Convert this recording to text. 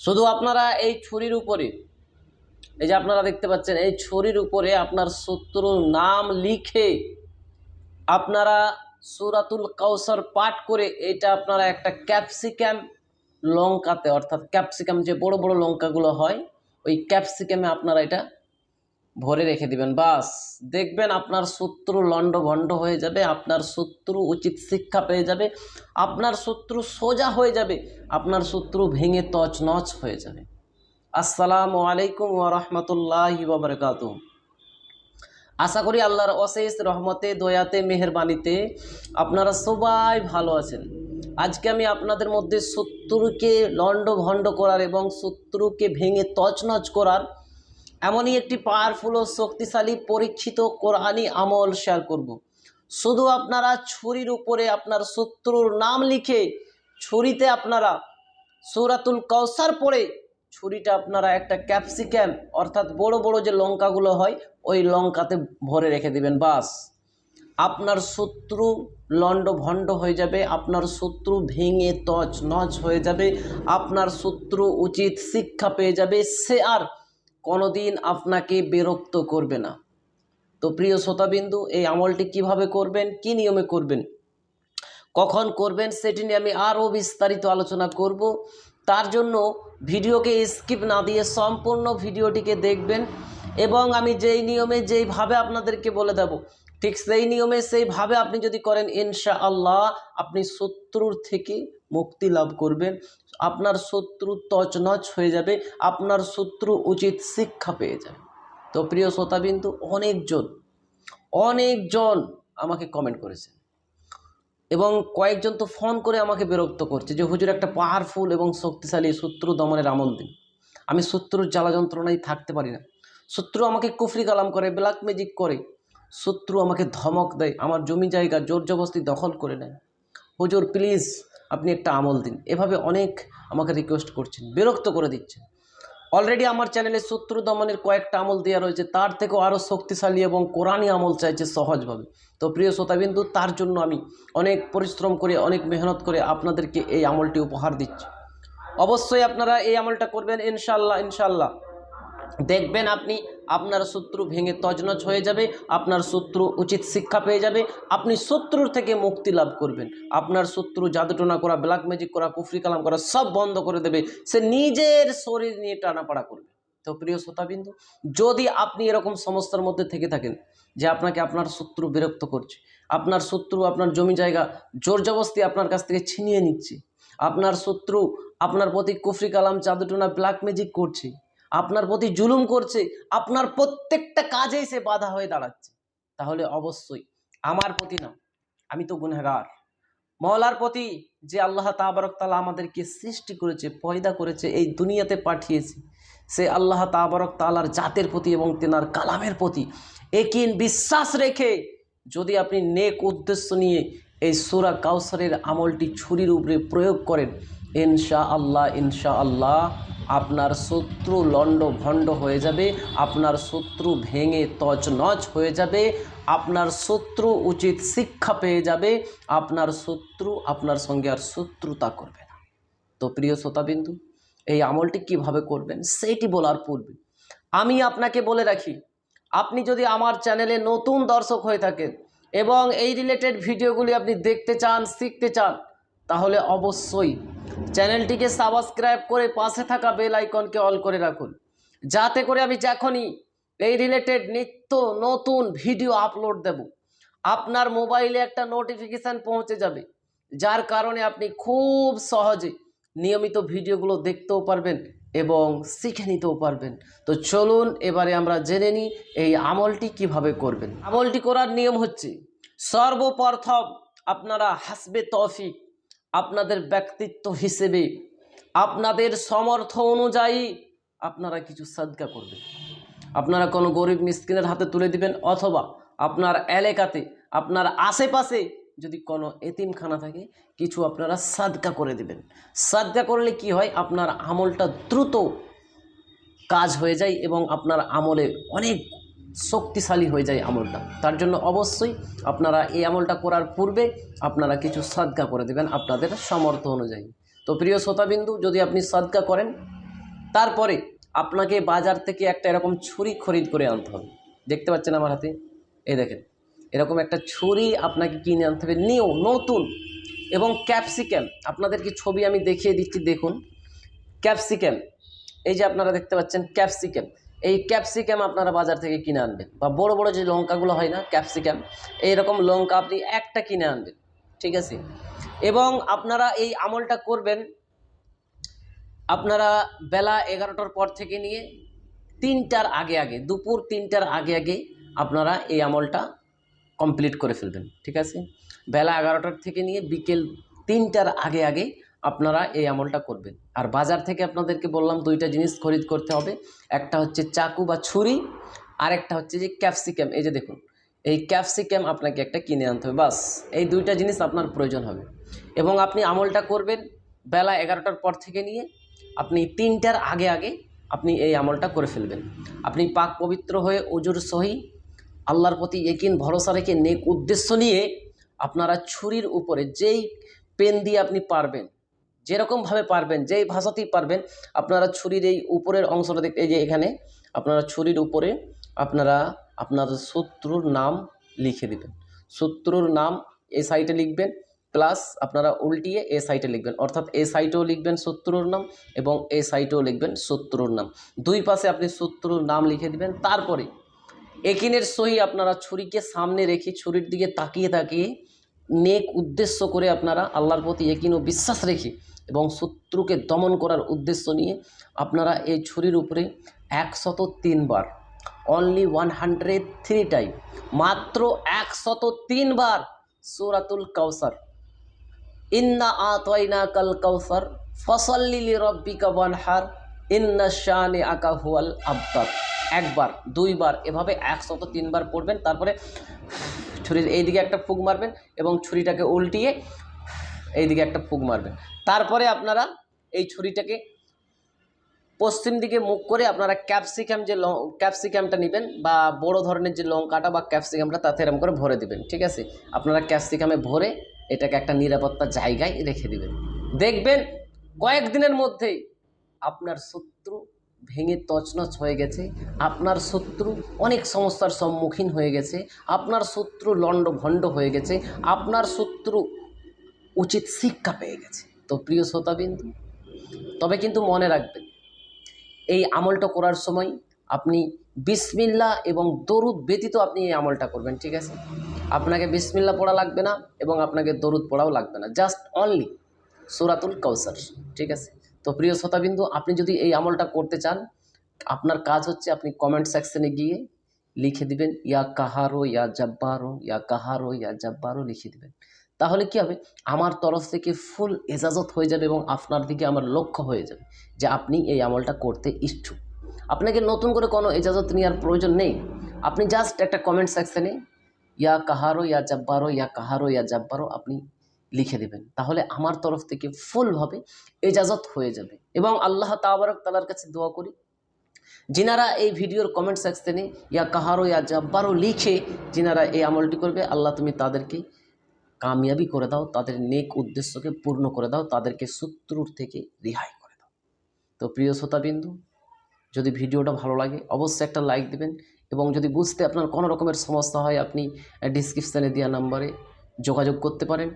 শুধু আপনারা এই ছুরির উপরে এই যে আপনারা দেখতে পাচ্ছেন, এই ছুরির উপরে আপনার শত্রুর নাম লিখে আপনারা সুরাতুল কাউসার পাঠ করে এটা আপনারা একটা ক্যাপসিক্যাম লঙ্কাতে, অর্থাৎ ক্যাপসিকাম যে বড় বড় লঙ্কাগুলো হয়, ওই ক্যাপসিকামে আপনারা এটা ভরে রেখে দিবেন। বাস, দেখবেন আপনার শত্রু লণ্ড ভণ্ড হয়ে যাবে, আপনার শত্রু উচিত শিক্ষা পেয়ে যাবে, আপনার শত্রু সোজা হয়ে যাবে, আপনার শত্রু ভেঙে তছনছ হয়ে যাবে। আসসালামু আলাইকুম ওরহমতুল্লাহ বাবরকাত আশা করি আল্লাহর অশেষ রহমতে, দয়াতে, মেহরবানিতে আপনারা সবাই ভালো আছেন। আজকে আমি আপনাদের মধ্যে শত্রুকে লণ্ড ভণ্ড করার এবং শত্রুকে ভেঙে তছনছ করার এমনই একটি পাওয়ারফুল ও শক্তিশালী পরীক্ষিত কোরআনি আমল শেয়ার করব। শুধু আপনারা ছুরির উপরে আপনার শত্রুর নাম লিখে ছুরিতে আপনারা সৌরাতুল কৌসার পরে ছুরিটা আপনারা একটা ক্যাপসিক্যাম অর্থাৎ বড় বড় যে লঙ্কাগুলো হয়, ওই লঙ্কাতে ভরে রেখে দিবেন, বাস আপনার শত্রু লণ্ড ভণ্ড হয়ে যাবে, আপনার শত্রু ভেঙে তচ নচ হয়ে যাবে, আপনার শত্রু উচিত শিক্ষা পেয়ে যাবে, সে আর কোনোদিন আপনাকে বিরক্ত করবে না। তো প্রিয় শ্রোতাবিন্দু, এই আমলটি কীভাবে করবেন, কি নিয়মে করবেন, কখন করবেন, সেটি নিয়ে আমি আরও বিস্তারিত আলোচনা করব। তার জন্য ভিডিওকে স্কিপ না দিয়ে সম্পূর্ণ ভিডিওটিকে দেখবেন এবং আমি যেই নিয়মে যেইভাবে আপনাদেরকে বলে দেব ঠিক সেই নিয়মে সেইভাবে আপনি যদি করেন ইনশা আল্লাহ আপনি শত্রুর থেকে মুক্তি লাভ করবেন। আপনার শত্রু তছনছ হয়ে যাবে, আপনার শত্রু উচিত শিক্ষা পেয়ে যাবে। তো প্রিয় শ্রোতাবিন্দু, অনেকজন অনেকজন আমাকে কমেন্ট করেছেন। এবং কয়েকজন তো ফোন করে আমাকে বিরক্ত করছে যে, হুজুর, একটা পাওয়ারফুল এবং শক্তিশালী শত্রু দমনের আমল দিন। আমি শত্রুর জ্বালা যন্ত্রণায় থাকতে পারি না। শত্রু আমাকে কুফরি কালাম করে ব্ল্যাক ম্যাজিক করে। শত্রু আমাকে ধমক দেয়, আমার জমি জায়গা জোর জবস্তি দখল করে নেয়। হুজুর প্লিজ আপনি একটা আমল দিন। এভাবে অনেক আমাকে রিকোয়েস্ট করছেন, বিরক্ত করে দিচ্ছেন। অলরেডি আমার চ্যানেলে শত্রু দমনের কয়েকটা আমল দেওয়া রয়েছে, তার থেকেও আরও শক্তিশালী এবং কোরআনী আমল চাইছে সহজভাবে। তো প্রিয় শ্রোতাবিন্দু, তার জন্য আমি অনেক পরিশ্রম করে, অনেক মেহনত করে আপনাদেরকে এই আমলটি উপহার দিচ্ছি। অবশ্যই আপনারা এই আমলটা করবেন ইনশাল্লাহ ইনশাল্লাহ দেখবেন আপনি আপনার শত্রু ভেঙে তজনজ হয়ে যাবে, আপনার শত্রু উচিত শিক্ষা পেয়ে যাবে, আপনি শত্রুর থেকে মুক্তি লাভ করবেন। আপনার শত্রু জাদুটোনা করা ব্ল্যাক ম্যাজিক করা, কুফরি কালাম করা, সব বন্ধ করে দেবে। সে নিজের শরীর নিয়ে টানাপাড়া করবে। তো প্রিয় শ্রোতাবিন্দু, যদি আপনি এরকম সমস্যার মধ্যে থেকে থাকেন, যে আপনাকে আপনার শত্রু বিরক্ত করছে, আপনার শত্রু আপনার জমি জায়গা জোর জবস্তি আপনার কাছ থেকে ছিনিয়ে নিচ্ছে, আপনার শত্রু আপনার প্রতি কুফরি কালাম, জাদুটোনা ব্ল্যাক ম্যাজিক করছে আপনার প্রতি জুলুম করছে, আপনার প্রত্যেকটা কাজেই সে বাধা হয়ে দাঁড়াচ্ছে। তাহলে অবশ্যই আমার প্রতি না, আমি তো গুনহাগার। মহলার প্রতি যে আল্লাহ তাবারক তালা আমাদেরকে সৃষ্টি করেছে, পয়দা করেছে, এই দুনিয়াতে পাঠিয়েছে, সে আল্লাহ তাবারক তালার জাতের প্রতি এবং তেনার কালামের প্রতি একিন বিশ্বাস রেখে যদি আপনি নেক উদ্দেশ্য নিয়ে এই সুরা কাউসারের আমলটি ছুরির উপরে প্রয়োগ করেন ইনশা আল্লাহ ইনশা আল্লাহ আপনার শত্রু লণ্ড ভণ্ড হয়ে যাবে, আপনার শত্রু ভেঙে তছনছ হয়ে যাবে, আপনার শত্রু উচিত শিক্ষা পেয়ে যাবে, আপনার শত্রু আপনার সঙ্গে আর শত্রুতা করবে না। তো প্রিয় শ্রোতাবিন্দু, এই আমলটি কীভাবে করবেন সেইটি বলার পূর্বে আমি আপনাকে বলে রাখি, আপনি যদি আমার চ্যানেলে নতুন দর্শক হয়ে থাকেন এবং এই রিলেটেড ভিডিওগুলি আপনি দেখতে চান, শিখতে চান, তাহলে অবশ্যই চ্যানেলটিকে সাবস্ক্রাইব করে পাশে থাকা বেল আইকনকে অল করে রাখুন। যাতে করে আমি যখনই এই রিলেটেড নিত্য নতুন ভিডিও আপলোড দেব, আপনার মোবাইলে একটা নোটিফিকেশান পৌঁছে যাবে, যার কারণে আপনি খুব সহজে নিয়মিত ভিডিওগুলো দেখতেও পারবেন এবং শিখে নিতেও পারবেন। তো চলুন এবারে আমরা জেনে নিই এই আমলটি কীভাবে করবেন। আমলটি করার নিয়ম হচ্ছে, সর্বপ্রথম আপনারা হাসবে তৌফিক আপনাদের ব্যক্তিত্ব হিসেবে, আপনাদের সমর্থ অনুযায়ী আপনারা কিছু সাদকা করবেন। আপনারা কোনো গরিব মিসকিনের হাতে তুলে দিবেন অথবা আপনার এলাকাতে, আপনার আশেপাশে যদি কোনো এতিমখানা থাকে, কিছু আপনারা সাদকা করে দিবেন। সাদকা করলে কি হয়? আপনার আমলটা দ্রুত কাজ হয়ে যায় এবং আপনার আমলে অনেক শক্তিশালী হয়ে যায় আমলটা। তার জন্য অবশ্যই আপনারা এই আমলটা করার পূর্বে আপনারা কিছু সাদকা করে দেবেন আপনাদের সামর্থ্য অনুযায়ী। তো প্রিয় শ্রোতাবিন্দু, যদি আপনি সাদকা করেন, তারপরে আপনাকে বাজার থেকে একটা এরকম ছুরি খরিদ করে আনতে হবে। দেখতে পাচ্ছেন আমার হাতে? এই দেখেন, এরকম একটা ছুরি আপনাকে কিনে আনতে হবে নিউ, নতুন এবং ক্যাপসিক্যাম আপনাদেরকে ছবি আমি দেখিয়ে দিচ্ছি, দেখুন। ক্যাপসিক্যাম এই যে আপনারা দেখতে পাচ্ছেন ক্যাপসিক্যাম এই ক্যাপসিক্যাম আপনারা বাজার থেকে কিনে আনবেন। বা বড় বড় যে লঙ্কাগুলো হয় না ক্যাপসিক্যাম এইরকম লঙ্কা আপনি একটা কিনে আনবেন, ঠিক আছে? এবং আপনারা এই আমলটা করবেন, আপনারা বেলা এগারোটার পর থেকে নিয়ে তিনটার আগে আগে, দুপুর তিনটার আগে আগে আপনারা এই আমলটা কমপ্লিট করে ফেলবেন, ঠিক আছে? বেলা এগারোটার থেকে নিয়ে বিকেল তিনটার আগে আগে আপনারা এই আমলটা করবেন। আর বাজার থেকে আপনাদেরকে বললাম দুইটা জিনিস খরিদ করতে হবে। একটা হচ্ছে চাকু বা ছুরি আর একটা হচ্ছে যে ক্যাপসিকাম। এই যে দেখুন, এই ক্যাপসিকাম আপনাকে একটা কিনে আনতে হবে, বাস। এই দুইটা জিনিস আপনার প্রয়োজন হবে। এবং আপনি আমলটা করবেন বেলা এগারোটার পর থেকে নিয়ে, আপনি তিনটার আগে আগে আপনি এই আমলটা করে ফেলবেন। আপনি পাক পবিত্র হয়ে অজুর সহি, আল্লাহর প্রতি একিন ভরসা রেখে নেক উদ্দেশ্য নিয়ে আপনারা ছুরির উপরে যেই পেন দিয়ে আপনি পারবেন যেরকমভাবে পারবেন, যেই ভাষাতেই পারবেন, আপনারা ছুরির এই উপরের অংশটা দেখতে এই যে এখানে, আপনারা ছুরির উপরে আপনারা আপনাদের শত্রুর নাম লিখে দিবেন। শত্রুর নাম এ সাইটে লিখবেন প্লাস আপনারা উল্টিয়ে এ সাইটে লিখবেন। অর্থাৎ এ সাইটেও লিখবেন শত্রুর নাম এবং এ সাইটেও লিখবেন শত্রুর নাম। দুই পাশে আপনি শত্রুর নাম লিখে দিবেন, তারপরে একিনের সহি আপনারা ছুরিকে সামনে রেখে ছুরির দিকে তাকিয়ে তাকিয়ে নেক উদ্দেশ্য করে আপনারা আল্লাহর প্রতি একিন ও বিশ্বাস রেখে এবং শত্রুকে দমন করার উদ্দেশ্য নিয়ে আপনারা এই ছুরির উপরে একশত তিনবার only one hundred three time মাত্র একশত তিনবার সুরাতুল কাউসার ইন্না আতয়না কাল কাউসার ফসল্লিলি রব্বিকা ওয়ানহার, ইন্না শানে আকা হুয়াল আব্বার একবার, দুইবার, এভাবে একশত তিনবার পড়বেন, তারপরে ছুরির এইদিকে একটা ফুক মারবেন এবং ছুরিটাকে উল্টিয়ে এইদিকে একটা ফুক মারবেন। তারপরে আপনারা এই ছুরিটাকে পশ্চিম দিকে মুখ করে আপনারা ক্যাপসিকাম যে ল, ক্যাপসিকামটা নেবেন বা বড় ধরনের যে লঙ্কাটা বা ক্যাপসিকামটা, তাতে এরকম করে ভরে দিবেন, ঠিক আছে? আপনারা ক্যাপসিকামে ভরে এটাকে একটা নিরাপত্তা জায়গায় রেখে দিবেন। দেখবেন কয়েকদিনের মধ্যেই আপনার শত্রু ভেঙে তছনছ হয়ে গেছে। আপনার শত্রু অনেক সমস্যার সম্মুখীন হয়ে গেছে। আপনার শত্রু লণ্ড ভণ্ড হয়ে গেছে। আপনার শত্রু উচিত শিক্ষা পেয়ে গেছে। তো প্রিয় শ্রোতাবিন্দু, তবে কিন্তু মনে রাখবেন, এই আমলটা করার সময় আপনি বিসমিল্লা এবং দরুদ ব্যতীত আপনি এই আমলটা করবেন, ঠিক আছে? আপনাকে বিসমিল্লা পড়া লাগবে না এবং আপনাকে দরুদ পড়াও লাগবে না। জাস্ট অনলি সুরাতুল কাউসার ঠিক আছে? তো প্রিয় শ্রোতাবিন্দু, আপনি যদি এই আমলটা করতে চান, আপনার কাজ হচ্ছে আপনি কমেন্ট সেকশনে গিয়ে লিখে দিবেন, ইয়া কাহারো, ইয়া জব্বারো, ইয়া কাহারো, ইয়া জব্বারো লিখে দিবেন। তাহলে কি হবে? আমার তরফ থেকে ফুল এজাজত হয়ে যাবে এবং আপনার দিকে আমার লক্ষ্য হয়ে যাবে যে আপনি এই আমলটা করতে ইচ্ছুক। আপনাকে নতুন করে কোনো এজাজত নেওয়ার প্রয়োজন নেই। আপনি জাস্ট একটা কমেন্ট সেকশনে ইয়া কাহারো, ইয়া জব্বারো, ইয়া কাহারো, ইয়া জব্বারো আপনি লিখে দেবেন। তাহলে আমার তরফ থেকে ফুলভাবে এজাজত হয়ে যাবে। এবং আল্লাহ তাবারক তালার কাছে দোয়া করি, যিনারা এই ভিডিওর কমেন্ট সেকশনে ইয়া কাহারো, ইয়া জব্বারো লিখে যিনারা এই আমলটি করবে, আল্লাহ তুমি তাদেরকে কামিয়াবি করে দাও, তাদের নেক উদ্দেশ্যকে পূর্ণ করে দাও, তাদেরকে শত্রুর থেকে রেহাই করে দাও। তো প্রিয় শ্রোতাবিন্দু, যদি ভিডিওটা ভালো লাগে, অবশ্যই একটা লাইক দেবেন। এবং যদি বুঝতে আপনার কোনো রকমের সমস্যা হয়, আপনি ডিসক্রিপশানে দেওয়া নাম্বারে যোগাযোগ করতে পারেন।